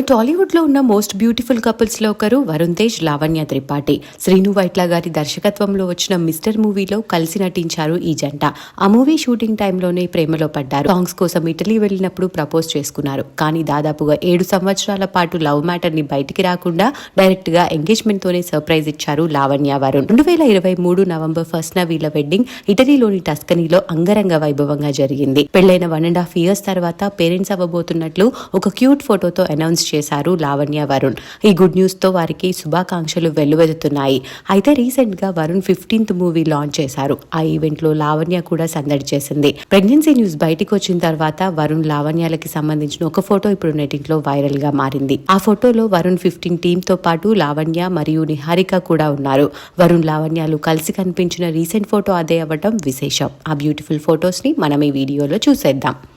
టాలీవుడ్లో ఉన్న most beautiful కపుల్స్లో ఒకరు వరుణ్ తేజ్ లావణ్య త్రిపాఠి. శ్రీను వైట్ల గారి దర్శకత్వంలో వచ్చిన మిస్టర్ మూవీలో కలిసి నటించారు ఈ జంట. ఆ మూవీ షూటింగ్ టైంలోనే ప్రేమలో పడ్డారు. సాంగ్స్ కోసం ఇటలీ వెళ్ళినప్పుడు ప్రపోజ్ చేసుకున్నారు. కానీ దాదాపుగా ఏడు సంవత్సరాల పాటు లవ్ మ్యాటర్ని బయటికి రాకుండా డైరెక్ట్గా ఎంగేజ్మెంట్ తోనే సర్ప్రైజ్ ఇచ్చారు లావణ్య వరుణ్. రెండు వేల ఇరవై మూడు నవంబర్ ఫస్ట్ న వీళ్ళ వెడ్డింగ్ ఇటలీలోని టస్కనీలో అంగరంగ వైభవంగా జరిగింది. పెళ్ళైన వన్ అండ్ హాఫ్ ఇయర్స్ తర్వాత పేరెంట్స్ అవ్వబోతున్నట్లు ఒక క్యూట్ ఫోటోతో అనౌన్స్ చేశారు లావణ్య వరుణ్. ఈ గుడ్ న్యూస్తో వారికి శుభాకాంక్షలు వెల్లువెదుతున్నాయి అయితే రీసెంట్గా వరుణ్ ఫిఫ్టీన్త్ మూవీ లాంచ్ చేశారు. ఆ ఈవెంట్లో లావణ్య కూడా సందడి చేసింది. ప్రెగ్నెన్సీ న్యూస్ బయటకు వచ్చిన తర్వాత వరుణ్ లావణ్యాలకి సంబంధించిన ఒక ఫోటో ఇప్పుడు నెటింట్లో వైరల్గా మారింది. ఆ ఫోటోలో వరుణ్ ఫిఫ్టీన్ టీమ్తో పాటు లావణ్య మరియు నిహారిక కూడా ఉన్నారు. వరుణ్ లావణ్యాలు కలిసి కనిపించిన రీసెంట్ ఫోటో అదే అవ్వటం విశేషం. ఆ బ్యూటిఫుల్ ఫొటోస్ని మనం ఈ వీడియోలో చూసేద్దాం.